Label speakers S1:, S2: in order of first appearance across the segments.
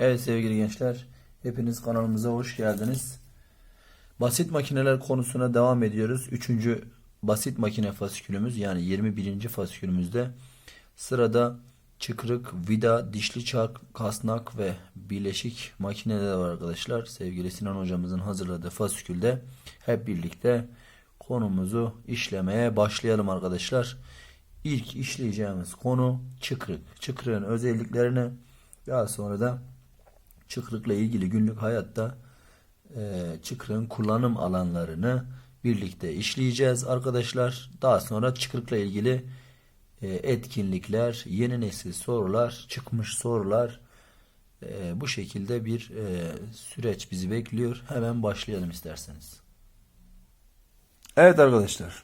S1: Evet sevgili gençler, hepiniz kanalımıza hoş geldiniz. Basit makineler konusuna devam ediyoruz. Üçüncü basit makine fasikülümüz yani 21. fasikülümüzde sırada çıkrık, vida, dişli çark, kasnak ve bileşik makineler var arkadaşlar. Sevgili Sinan hocamızın hazırladığı fasikülde hep birlikte konumuzu işlemeye başlayalım arkadaşlar. İlk işleyeceğimiz konu çıkrık. Çıkrığın özelliklerini daha sonra da çıkrıkla ilgili günlük hayatta e, çıkrığın kullanım alanlarını birlikte işleyeceğiz arkadaşlar. Daha sonra çıkrıkla ilgili e, etkinlikler, yeni nesil sorular, çıkmış sorular e, bu şekilde bir e, süreç bizi bekliyor. Hemen başlayalım isterseniz. Evet arkadaşlar.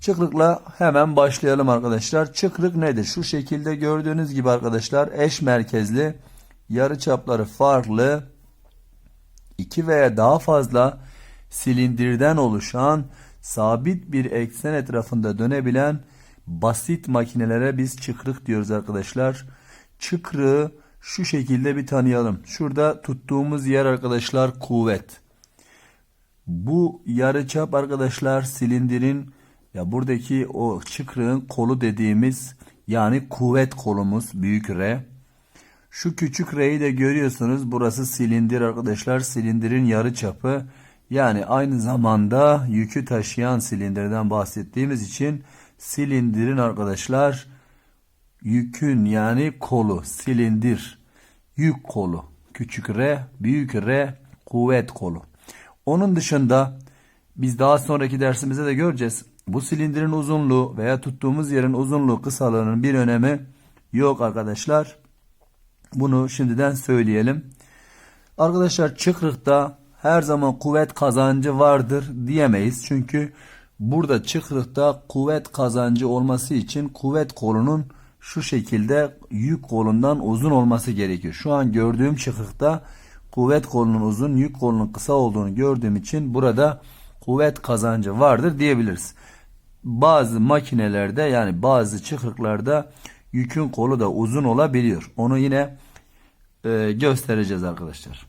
S1: Çıkrıkla hemen başlayalım arkadaşlar. Çıkrık nedir? Şu şekilde gördüğünüz gibi arkadaşlar eş merkezli yarı çapları farklı iki veya daha fazla silindirden oluşan sabit bir eksen etrafında dönebilen basit makinelere biz çıkrık diyoruz arkadaşlar. Çıkrığı şu şekilde bir tanıyalım. Şurada tuttuğumuz yer arkadaşlar kuvvet. Bu yarıçap arkadaşlar silindirin ya buradaki o çıkrığın kolu dediğimiz yani kuvvet kolumuz büyük R. Şu küçük R'yi de görüyorsunuz. Burası silindir arkadaşlar. Silindirin yarı çapı. Yani aynı zamanda yükü taşıyan silindirden bahsettiğimiz için silindirin arkadaşlar yükün yani kolu silindir yük kolu küçük R büyük R kuvvet kolu. Onun dışında biz daha sonraki dersimizde de göreceğiz. Bu silindirin uzunluğu veya tuttuğumuz yerin uzunluğu kısalığının bir önemi yok arkadaşlar. Bunu şimdiden söyleyelim. Arkadaşlar çıkrıkta her zaman kuvvet kazancı vardır diyemeyiz. Çünkü burada çıkrıkta kuvvet kazancı olması için kuvvet kolunun şu şekilde yük kolundan uzun olması gerekiyor. Şu an gördüğüm çıkrıkta kuvvet kolunun uzun, yük kolunun kısa olduğunu gördüğüm için burada kuvvet kazancı vardır diyebiliriz. Bazı makinelerde yani bazı çıkrıklarda yükün kolu da uzun olabiliyor. Onu yine e, göstereceğiz arkadaşlar.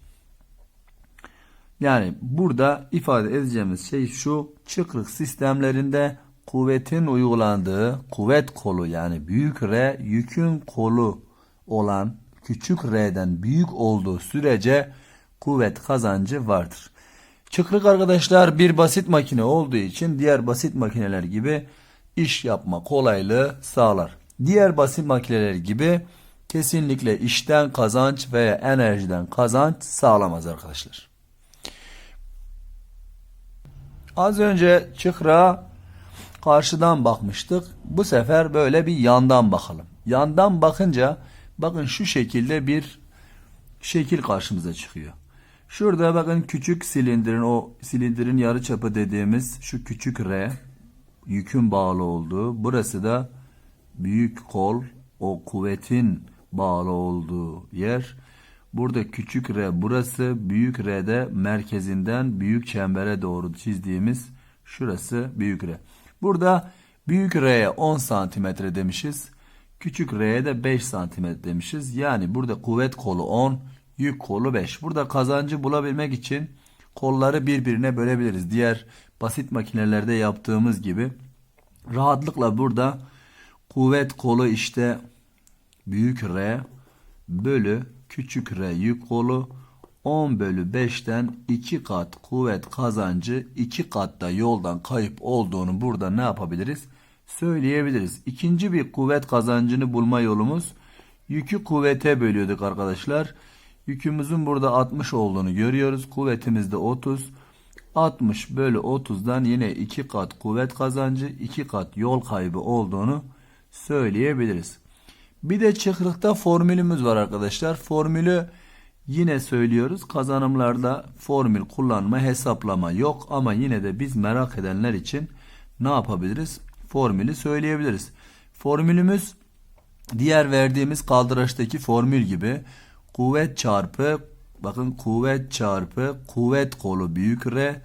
S1: Yani burada ifade edeceğimiz şey şu çıkrık sistemlerinde kuvvetin uygulandığı kuvvet kolu yani büyük R yükün kolu olan küçük R'den büyük olduğu sürece kuvvet kazancı vardır. Çıkrık arkadaşlar bir basit makine olduğu için diğer basit makineler gibi iş yapma kolaylığı sağlar. Diğer basit makineler gibi kesinlikle işten kazanç veya enerjiden kazanç sağlamaz arkadaşlar. Az önce çıkra karşıdan bakmıştık. Bu sefer böyle bir yandan bakalım. Yandan bakınca bakın şu şekilde bir şekil karşımıza çıkıyor. Şurada bakın küçük silindirin o silindirin yarı çapı dediğimiz şu küçük R yükün bağlı olduğu. Burası da büyük kol o kuvvetin bağlı olduğu yer. Burada küçük R burası büyük R'de merkezinden büyük çembere doğru çizdiğimiz şurası büyük R. Burada büyük R'ye 10 santimetre demişiz. Küçük R'ye de 5 santimetre demişiz. Yani burada kuvvet kolu 10, yük kolu 5. Burada kazancı bulabilmek için kolları birbirine bölebiliriz. Diğer basit makinelerde yaptığımız gibi rahatlıkla burada kuvvet kolu işte büyük R bölü küçük R yük kolu 10 bölü 5'ten 2 kat kuvvet kazancı 2 katta yoldan kayıp olduğunu burada ne yapabiliriz? Söyleyebiliriz. İkinci bir kuvvet kazancını bulma yolumuz yükü kuvvete bölüyorduk arkadaşlar. Yükümüzün burada 60 olduğunu görüyoruz. Kuvvetimiz de 30. 60 bölü 30'dan yine 2 kat kuvvet kazancı 2 kat yol kaybı olduğunu söyleyebiliriz. Bir de çıkrıkta formülümüz var arkadaşlar. Formülü yine söylüyoruz. Kazanımlarda formül kullanma, hesaplama yok ama yine de biz merak edenler için ne yapabiliriz? Formülü söyleyebiliriz. Formülümüz diğer verdiğimiz kaldıraçtaki formül gibi kuvvet çarpı bakın kuvvet çarpı kuvvet kolu büyük R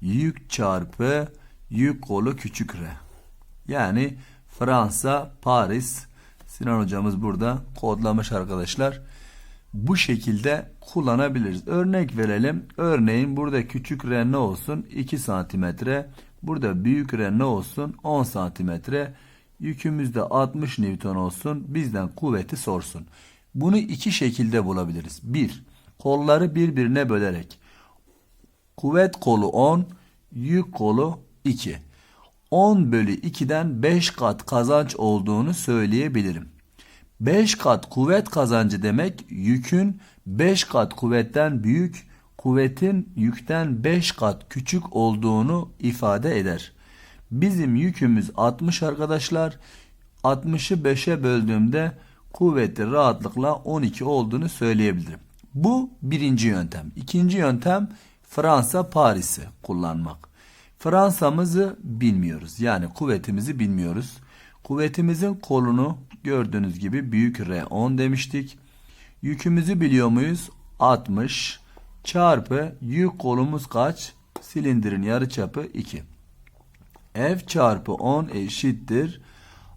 S1: yük çarpı yük kolu küçük R. Yani Fransa, Paris Sinan hocamız burada kodlamış arkadaşlar. bu şekilde kullanabiliriz. Örnek verelim. Örneğin burada küçük R ne olsun? 2 santimetre. Burada büyük R ne olsun? 10 santimetre. Yükümüz de 60 Newton olsun. Bizden kuvveti sorsun. Bunu iki şekilde bulabiliriz. Bir, kolları birbirine bölerek. Kuvvet kolu 10, yük kolu 2. 10 bölü 2'den 5 kat kazanç olduğunu söyleyebilirim. 5 kat kuvvet kazancı demek yükün 5 kat kuvvetten büyük, kuvvetin yükten 5 kat küçük olduğunu ifade eder. Bizim yükümüz 60 arkadaşlar. 60'ı 5'e böldüğümde kuvveti rahatlıkla 12 olduğunu söyleyebilirim. Bu birinci yöntem. İkinci yöntem Fransa Paris'i kullanmak. Fransa'mızı bilmiyoruz. Yani kuvvetimizi bilmiyoruz. Kuvvetimizin kolunu gördüğünüz gibi büyük R10 demiştik. Yükümüzü biliyor muyuz? 60 çarpı yük kolumuz kaç? Silindirin yarıçapı 2. F çarpı 10 eşittir.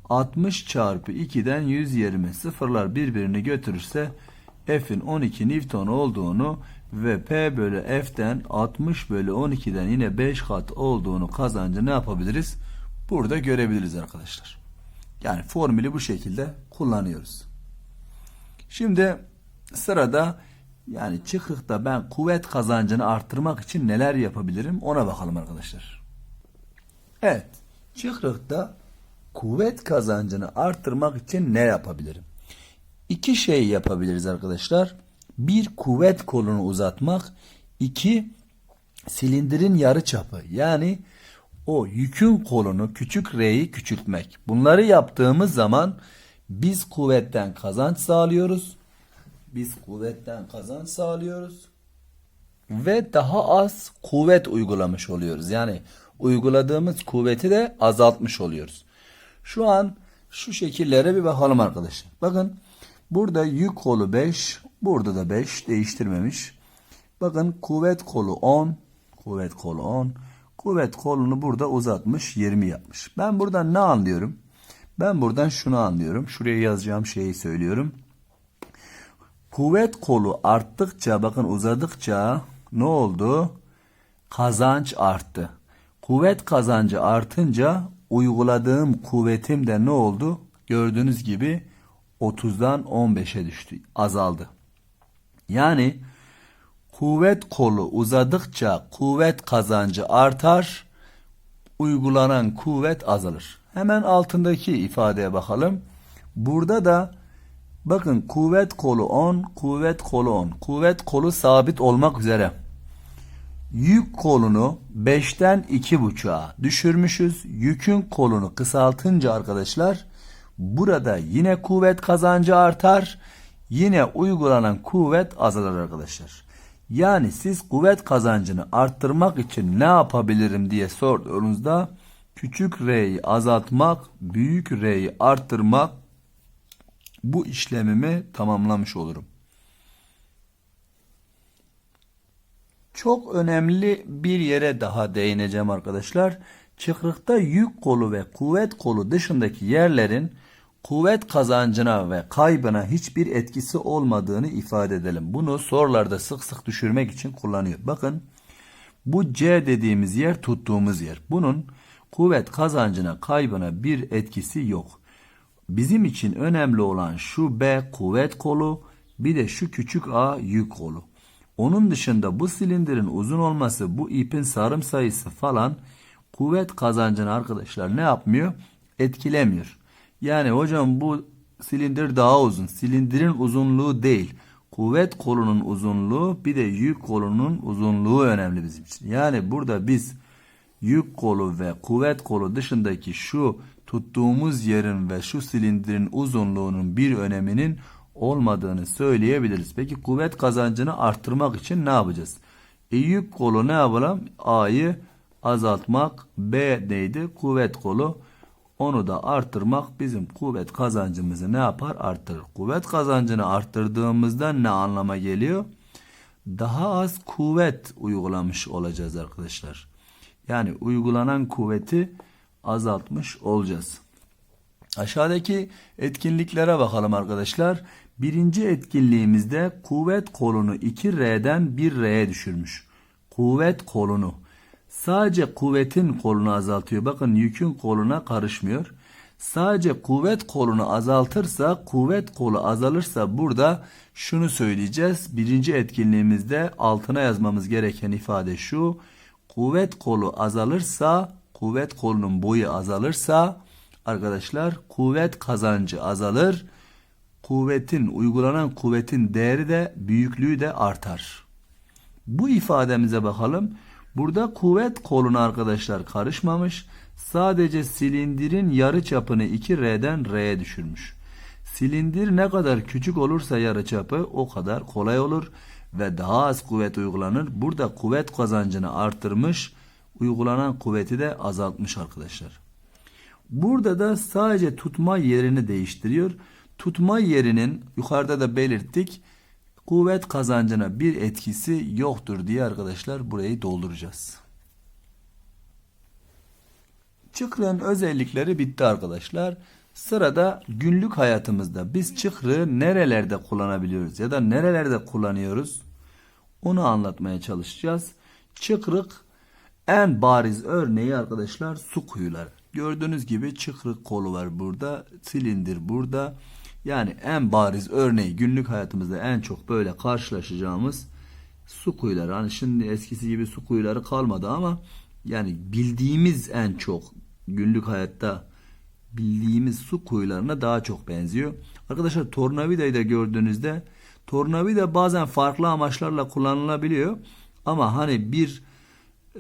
S1: 60 çarpı 2'den 120 sıfırlar birbirini götürürse F'in 12 Newton olduğunu ve P bölü F'den 60 bölü 12'den yine 5 kat olduğunu kazancı ne yapabiliriz? Burada görebiliriz arkadaşlar. Yani formülü bu şekilde kullanıyoruz. Şimdi sırada yani çıkıkta ben kuvvet kazancını arttırmak için neler yapabilirim ona bakalım arkadaşlar. Evet çıkrıkta kuvvet kazancını arttırmak için ne yapabilirim? İki şey yapabiliriz arkadaşlar. Bir kuvvet kolunu uzatmak. iki silindirin yarı çapı yani o yükün kolunu küçük r'yi küçültmek. Bunları yaptığımız zaman biz kuvvetten kazanç sağlıyoruz. Biz kuvvetten kazanç sağlıyoruz. Ve daha az kuvvet uygulamış oluyoruz. Yani uyguladığımız kuvveti de azaltmış oluyoruz. Şu an şu şekillere bir bakalım arkadaşlar. Bakın burada yük kolu 5, burada da 5 değiştirmemiş. Bakın kuvvet kolu 10, kuvvet kolu 10. Kuvvet kolunu burada uzatmış 20 yapmış. Ben buradan ne anlıyorum? Ben buradan şunu anlıyorum. Şuraya yazacağım şeyi söylüyorum. Kuvvet kolu arttıkça bakın uzadıkça ne oldu? Kazanç arttı. Kuvvet kazancı artınca uyguladığım kuvvetim de ne oldu? Gördüğünüz gibi 30'dan 15'e düştü. Azaldı. Yani kuvvet kolu uzadıkça kuvvet kazancı artar, uygulanan kuvvet azalır. Hemen altındaki ifadeye bakalım. Burada da bakın kuvvet kolu 10, kuvvet kolu 10. Kuvvet kolu sabit olmak üzere. Yük kolunu 5'ten 2.5'a düşürmüşüz. Yükün kolunu kısaltınca arkadaşlar burada yine kuvvet kazancı artar. Yine uygulanan kuvvet azalır arkadaşlar. Yani siz kuvvet kazancını arttırmak için ne yapabilirim diye sorduğunuzda küçük r'yi azaltmak, büyük r'yi arttırmak bu işlemimi tamamlamış olurum. Çok önemli bir yere daha değineceğim arkadaşlar. Çıkrıkta yük kolu ve kuvvet kolu dışındaki yerlerin kuvvet kazancına ve kaybına hiçbir etkisi olmadığını ifade edelim. Bunu sorularda sık sık düşürmek için kullanıyor. Bakın bu C dediğimiz yer tuttuğumuz yer. Bunun kuvvet kazancına kaybına bir etkisi yok. Bizim için önemli olan şu B kuvvet kolu bir de şu küçük A yük kolu. Onun dışında bu silindirin uzun olması, bu ipin sarım sayısı falan kuvvet kazancını arkadaşlar ne yapmıyor? Etkilemiyor. Yani hocam bu silindir daha uzun. Silindirin uzunluğu değil. Kuvvet kolunun uzunluğu bir de yük kolunun uzunluğu önemli bizim için. Yani burada biz yük kolu ve kuvvet kolu dışındaki şu tuttuğumuz yerin ve şu silindirin uzunluğunun bir öneminin olmadığını söyleyebiliriz. Peki kuvvet kazancını arttırmak için ne yapacağız? E, yük kolu ne yapalım? A'yı azaltmak. B neydi? Kuvvet kolu. Onu da arttırmak bizim kuvvet kazancımızı ne yapar? Arttırır. Kuvvet kazancını arttırdığımızda ne anlama geliyor? Daha az kuvvet uygulamış olacağız arkadaşlar. Yani uygulanan kuvveti azaltmış olacağız. Aşağıdaki etkinliklere bakalım arkadaşlar. Birinci etkinliğimizde kuvvet kolunu 2R'den 1R'ye düşürmüş. Kuvvet kolunu. Sadece kuvvetin kolunu azaltıyor. Bakın yükün koluna karışmıyor. Sadece kuvvet kolunu azaltırsa, kuvvet kolu azalırsa burada şunu söyleyeceğiz. Birinci etkinliğimizde altına yazmamız gereken ifade şu. Kuvvet kolu azalırsa, kuvvet kolunun boyu azalırsa arkadaşlar kuvvet kazancı azalır. Kuvvetin, uygulanan kuvvetin değeri de büyüklüğü de artar. Bu ifademize bakalım. Burada kuvvet koluna arkadaşlar karışmamış. Sadece silindirin yarı çapını 2R'den R'ye düşürmüş. Silindir ne kadar küçük olursa yarı çapı o kadar kolay olur ve daha az kuvvet uygulanır. Burada kuvvet kazancını arttırmış, uygulanan kuvveti de azaltmış arkadaşlar. Burada da sadece tutma yerini değiştiriyor. Tutma yerinin yukarıda da belirttik. Kuvvet kazancına bir etkisi yoktur diye arkadaşlar burayı dolduracağız. Çıkrığın özellikleri bitti arkadaşlar. Sırada günlük hayatımızda biz çıkrığı nerelerde kullanabiliyoruz ya da nerelerde kullanıyoruz? Onu anlatmaya çalışacağız. Çıkrık en bariz örneği arkadaşlar su kuyuları. Gördüğünüz gibi çıkrık kolu var burada, silindir burada. Yani en bariz örneği günlük hayatımızda en çok böyle karşılaşacağımız su kuyuları. Hani şimdi eskisi gibi su kuyuları kalmadı ama yani bildiğimiz en çok günlük hayatta bildiğimiz su kuyularına daha çok benziyor. Arkadaşlar tornavidayı da gördüğünüzde tornavida bazen farklı amaçlarla kullanılabiliyor. Ama hani bir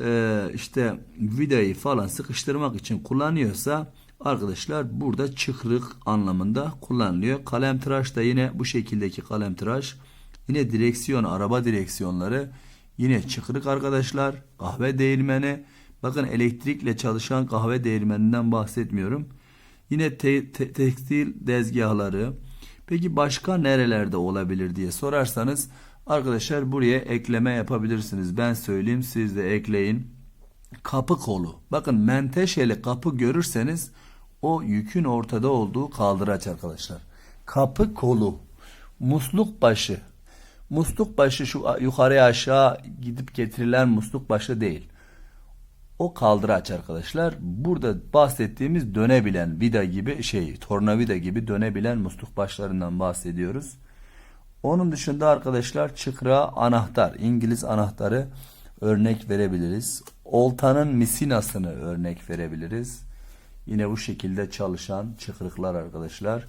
S1: e, işte vidayı falan sıkıştırmak için kullanıyorsa arkadaşlar burada çıkrık anlamında kullanılıyor. Kalem tıraş da yine bu şekildeki kalem tıraş. Yine direksiyon, araba direksiyonları yine çıkrık arkadaşlar. Kahve değirmeni. Bakın elektrikle çalışan kahve değirmeninden bahsetmiyorum. Yine te- te- tekstil dezgahları. Peki başka nerelerde olabilir diye sorarsanız arkadaşlar buraya ekleme yapabilirsiniz. Ben söyleyeyim siz de ekleyin. Kapı kolu. Bakın menteşeli kapı görürseniz o yükün ortada olduğu kaldıraç arkadaşlar. Kapı kolu. Musluk başı. Musluk başı şu yukarıya aşağı gidip getirilen musluk başı değil. O kaldıraç arkadaşlar. Burada bahsettiğimiz dönebilen vida gibi şey, tornavida gibi dönebilen musluk başlarından bahsediyoruz. Onun dışında arkadaşlar çıkra anahtar, İngiliz anahtarı örnek verebiliriz. Oltanın misinasını örnek verebiliriz. Yine bu şekilde çalışan çıkrıklar arkadaşlar.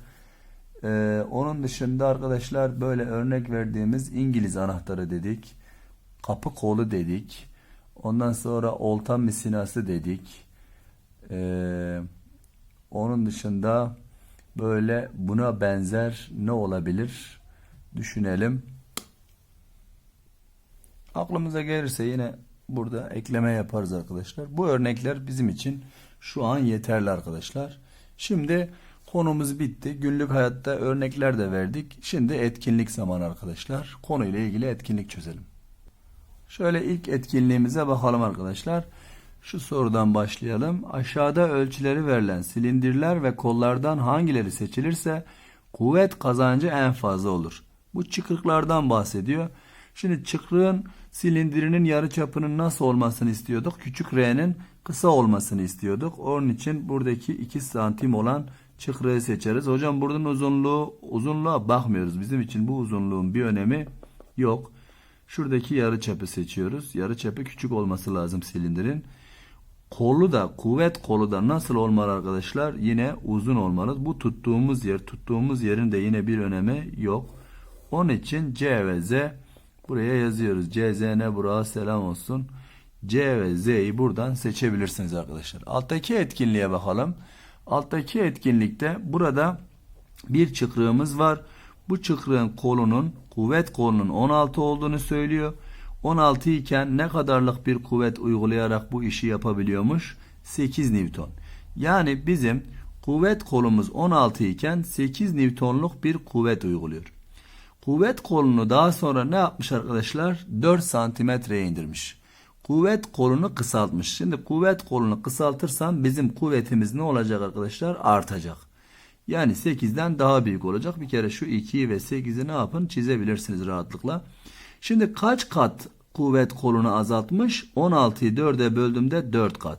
S1: Ee, onun dışında arkadaşlar böyle örnek verdiğimiz İngiliz anahtarı dedik. Kapı kolu dedik. Ondan sonra olta misinası dedik. Ee, onun dışında böyle buna benzer ne olabilir? Düşünelim. Aklımıza gelirse yine burada ekleme yaparız arkadaşlar. Bu örnekler bizim için şu an yeterli arkadaşlar. Şimdi konumuz bitti. Günlük hayatta örnekler de verdik. Şimdi etkinlik zamanı arkadaşlar. Konuyla ilgili etkinlik çözelim. Şöyle ilk etkinliğimize bakalım arkadaşlar. Şu sorudan başlayalım. Aşağıda ölçüleri verilen silindirler ve kollardan hangileri seçilirse kuvvet kazancı en fazla olur. Bu çıkrıklardan bahsediyor. Şimdi çıkrığın silindirinin yarı çapının nasıl olmasını istiyorduk? Küçük R'nin kısa olmasını istiyorduk. Onun için buradaki 2 santim olan çıkrığı seçeriz. Hocam buradan uzunluğu uzunluğa bakmıyoruz. Bizim için bu uzunluğun bir önemi yok. Şuradaki yarı çapı seçiyoruz. Yarı çapı küçük olması lazım silindirin. Kolu da kuvvet kolu da nasıl olmalı arkadaşlar? Yine uzun olmalı. Bu tuttuğumuz yer tuttuğumuz yerin de yine bir önemi yok. Onun için C ve Z buraya yazıyoruz. C, Z, ne buraya selam olsun. C ve Z'yi buradan seçebilirsiniz arkadaşlar. Alttaki etkinliğe bakalım. Alttaki etkinlikte burada bir çıkrığımız var. Bu çıkrığın kolunun kuvvet kolunun 16 olduğunu söylüyor. 16 iken ne kadarlık bir kuvvet uygulayarak bu işi yapabiliyormuş? 8 Newton. Yani bizim kuvvet kolumuz 16 iken 8 Newtonluk bir kuvvet uyguluyor. Kuvvet kolunu daha sonra ne yapmış arkadaşlar? 4 santimetreye indirmiş. Kuvvet kolunu kısaltmış. Şimdi kuvvet kolunu kısaltırsam bizim kuvvetimiz ne olacak arkadaşlar? Artacak. Yani 8'den daha büyük olacak. Bir kere şu 2'yi ve 8'i ne yapın? Çizebilirsiniz rahatlıkla. Şimdi kaç kat kuvvet kolunu azaltmış? 16'yı 4'e böldüğümde 4 kat.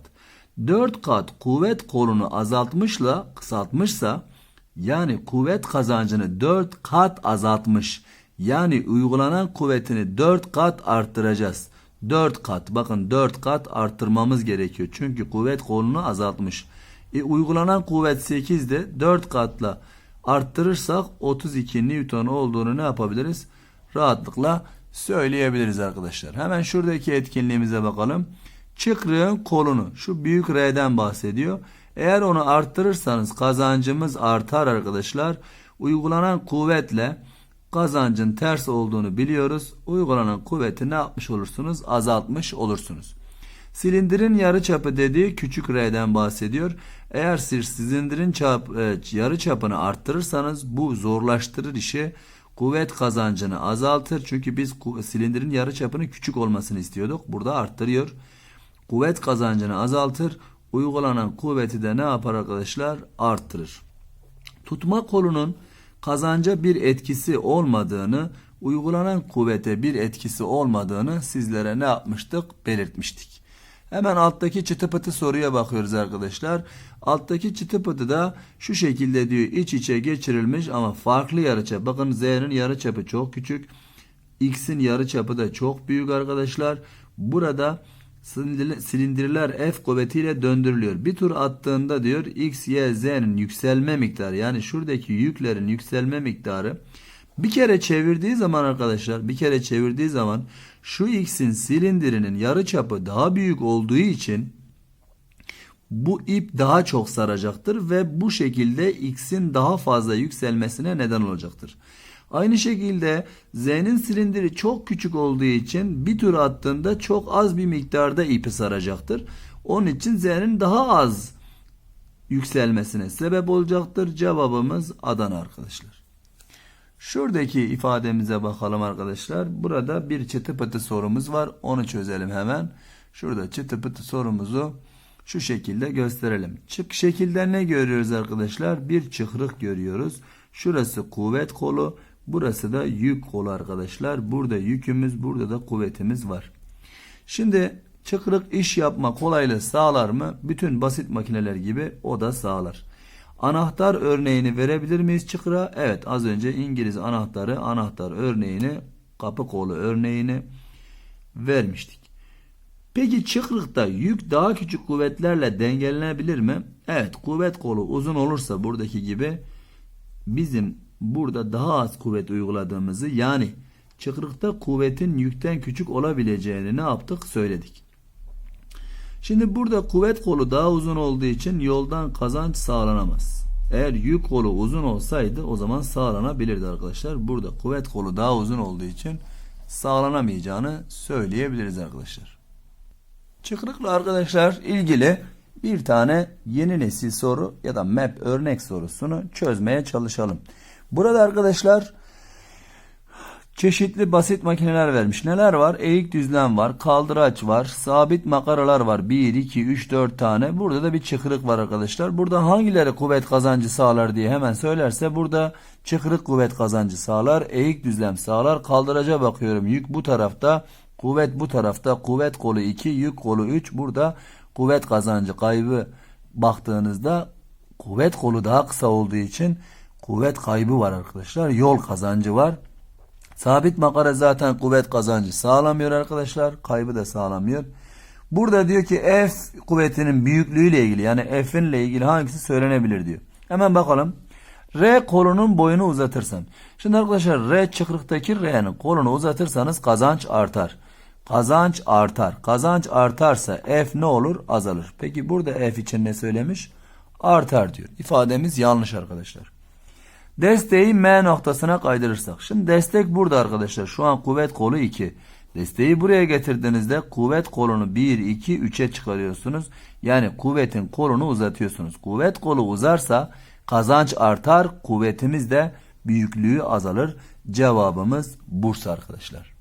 S1: 4 kat kuvvet kolunu azaltmışla kısaltmışsa yani kuvvet kazancını 4 kat azaltmış. Yani uygulanan kuvvetini 4 kat arttıracağız. 4 kat bakın 4 kat arttırmamız gerekiyor. Çünkü kuvvet kolunu azaltmış. E, uygulanan kuvvet 8'de 4 katla arttırırsak 32 Newton olduğunu ne yapabiliriz? Rahatlıkla söyleyebiliriz arkadaşlar. Hemen şuradaki etkinliğimize bakalım. Çıkrığın kolunu şu büyük R'den bahsediyor. Eğer onu arttırırsanız kazancımız artar arkadaşlar. Uygulanan kuvvetle kazancın ters olduğunu biliyoruz. Uygulanan kuvveti ne yapmış olursunuz? Azaltmış olursunuz. Silindirin yarıçapı dediği küçük r'den bahsediyor. Eğer siz silindirin çap, e, yarıçapını arttırırsanız bu zorlaştırır işi. Kuvvet kazancını azaltır. Çünkü biz silindirin yarıçapının küçük olmasını istiyorduk. Burada arttırıyor. Kuvvet kazancını azaltır. Uygulanan kuvveti de ne yapar arkadaşlar? Arttırır. Tutma kolunun kazanca bir etkisi olmadığını, uygulanan kuvvete bir etkisi olmadığını sizlere ne yapmıştık? Belirtmiştik. Hemen alttaki çıtı pıtı soruya bakıyoruz arkadaşlar. Alttaki çıtı pıtı da şu şekilde diyor iç içe geçirilmiş ama farklı yarıçap. Bakın Z'nin yarıçapı çok küçük. X'in yarıçapı da çok büyük arkadaşlar. Burada silindirler F kuvvetiyle döndürülüyor. Bir tur attığında diyor X, Y, Z'nin yükselme miktarı yani şuradaki yüklerin yükselme miktarı bir kere çevirdiği zaman arkadaşlar bir kere çevirdiği zaman şu X'in silindirinin yarıçapı daha büyük olduğu için bu ip daha çok saracaktır ve bu şekilde X'in daha fazla yükselmesine neden olacaktır. Aynı şekilde Z'nin silindiri çok küçük olduğu için bir tur attığında çok az bir miktarda ipi saracaktır. Onun için Z'nin daha az yükselmesine sebep olacaktır. Cevabımız Adana arkadaşlar. Şuradaki ifademize bakalım arkadaşlar. Burada bir çıtı pıtı sorumuz var. Onu çözelim hemen. Şurada çıtı pıtı sorumuzu şu şekilde gösterelim. Çık şekilde ne görüyoruz arkadaşlar? Bir çıkrık görüyoruz. Şurası kuvvet kolu. Burası da yük kolu arkadaşlar. Burada yükümüz, burada da kuvvetimiz var. Şimdi çıkrık iş yapma kolaylığı sağlar mı? Bütün basit makineler gibi o da sağlar. Anahtar örneğini verebilir miyiz çıkıra? Evet az önce İngiliz anahtarı anahtar örneğini kapı kolu örneğini vermiştik. Peki çıkrıkta yük daha küçük kuvvetlerle dengelenebilir mi? Evet kuvvet kolu uzun olursa buradaki gibi bizim burada daha az kuvvet uyguladığımızı yani çıkrıkta kuvvetin yükten küçük olabileceğini ne yaptık söyledik. Şimdi burada kuvvet kolu daha uzun olduğu için yoldan kazanç sağlanamaz. Eğer yük kolu uzun olsaydı o zaman sağlanabilirdi arkadaşlar. Burada kuvvet kolu daha uzun olduğu için sağlanamayacağını söyleyebiliriz arkadaşlar. Çıkrıkla arkadaşlar ilgili bir tane yeni nesil soru ya da map örnek sorusunu çözmeye çalışalım. Burada arkadaşlar çeşitli basit makineler vermiş. Neler var? Eğik düzlem var, kaldıraç var, sabit makaralar var. 1, 2, 3, 4 tane. Burada da bir çıkrık var arkadaşlar. Burada hangileri kuvvet kazancı sağlar diye hemen söylerse burada çıkrık kuvvet kazancı sağlar, eğik düzlem sağlar. Kaldıraca bakıyorum. Yük bu tarafta, kuvvet bu tarafta. Kuvvet kolu 2, yük kolu 3. Burada kuvvet kazancı kaybı baktığınızda kuvvet kolu daha kısa olduğu için kuvvet kaybı var arkadaşlar. Yol kazancı var. Sabit makara zaten kuvvet kazancı sağlamıyor arkadaşlar. Kaybı da sağlamıyor. Burada diyor ki F kuvvetinin büyüklüğüyle ilgili yani F'in ile ilgili hangisi söylenebilir diyor. Hemen bakalım. R kolunun boyunu uzatırsam. Şimdi arkadaşlar R çıkrıktaki R'nin kolunu uzatırsanız kazanç artar. Kazanç artar. Kazanç artarsa F ne olur? Azalır. Peki burada F için ne söylemiş? Artar diyor. İfademiz yanlış arkadaşlar. Desteği M noktasına kaydırırsak. Şimdi destek burada arkadaşlar. Şu an kuvvet kolu 2. Desteği buraya getirdiğinizde kuvvet kolunu 1, 2, 3'e çıkarıyorsunuz. Yani kuvvetin kolunu uzatıyorsunuz. Kuvvet kolu uzarsa kazanç artar. Kuvvetimiz de büyüklüğü azalır. Cevabımız Bursa arkadaşlar.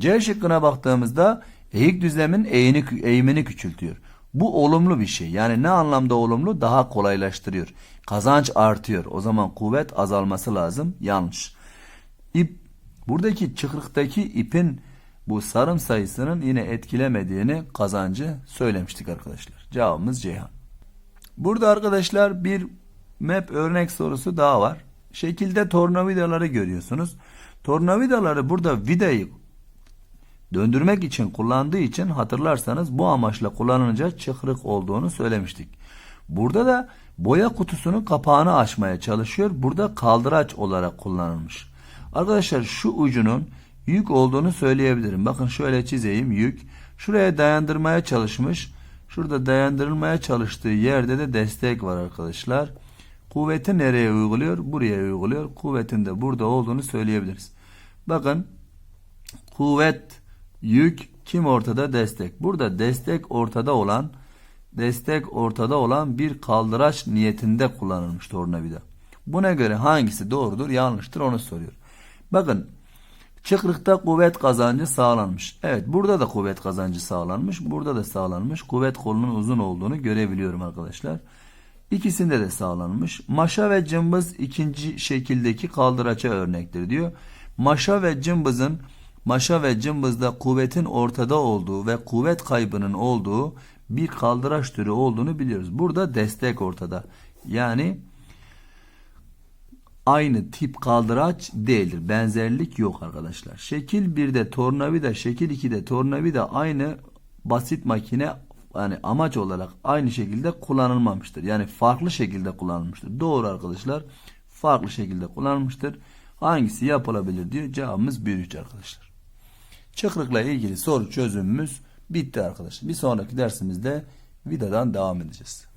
S1: C şıkkına baktığımızda eğik düzlemin eğini, eğimini küçültüyor. Bu olumlu bir şey. Yani ne anlamda olumlu? Daha kolaylaştırıyor. Kazanç artıyor. O zaman kuvvet azalması lazım. Yanlış. İp buradaki çıkrıktaki ipin bu sarım sayısının yine etkilemediğini kazancı söylemiştik arkadaşlar. Cevabımız Ceyhan. Burada arkadaşlar bir map örnek sorusu daha var. Şekilde tornavidaları görüyorsunuz. Tornavidaları burada vidayı döndürmek için kullandığı için hatırlarsanız bu amaçla kullanılınca çıkrık olduğunu söylemiştik. Burada da boya kutusunun kapağını açmaya çalışıyor. Burada kaldıraç olarak kullanılmış. Arkadaşlar şu ucunun yük olduğunu söyleyebilirim. Bakın şöyle çizeyim yük. Şuraya dayandırmaya çalışmış. Şurada dayandırılmaya çalıştığı yerde de destek var arkadaşlar. Kuvveti nereye uyguluyor? Buraya uyguluyor. Kuvvetin de burada olduğunu söyleyebiliriz. Bakın kuvvet, yük kim ortada? Destek. Burada destek ortada olan destek ortada olan bir kaldıraç niyetinde kullanılmış tornavida. Buna göre hangisi doğrudur, yanlıştır onu soruyor. Bakın çıkrıkta kuvvet kazancı sağlanmış. Evet burada da kuvvet kazancı sağlanmış. Burada da sağlanmış. Kuvvet kolunun uzun olduğunu görebiliyorum arkadaşlar. İkisinde de sağlanmış. Maşa ve cımbız ikinci şekildeki kaldıraça örnektir diyor. Maşa ve cımbızın maşa ve cımbızda kuvvetin ortada olduğu ve kuvvet kaybının olduğu bir kaldıraç türü olduğunu biliyoruz. Burada destek ortada. Yani aynı tip kaldıraç değildir. Benzerlik yok arkadaşlar. Şekil 1'de tornavida, şekil 2'de tornavida aynı basit makine yani amaç olarak aynı şekilde kullanılmamıştır. Yani farklı şekilde kullanılmıştır. Doğru arkadaşlar. Farklı şekilde kullanılmıştır. Hangisi yapılabilir diyor. Cevabımız 1-3 arkadaşlar. Çıkrıkla ilgili soru çözümümüz bitti arkadaşlar. Bir sonraki dersimizde vidadan devam edeceğiz.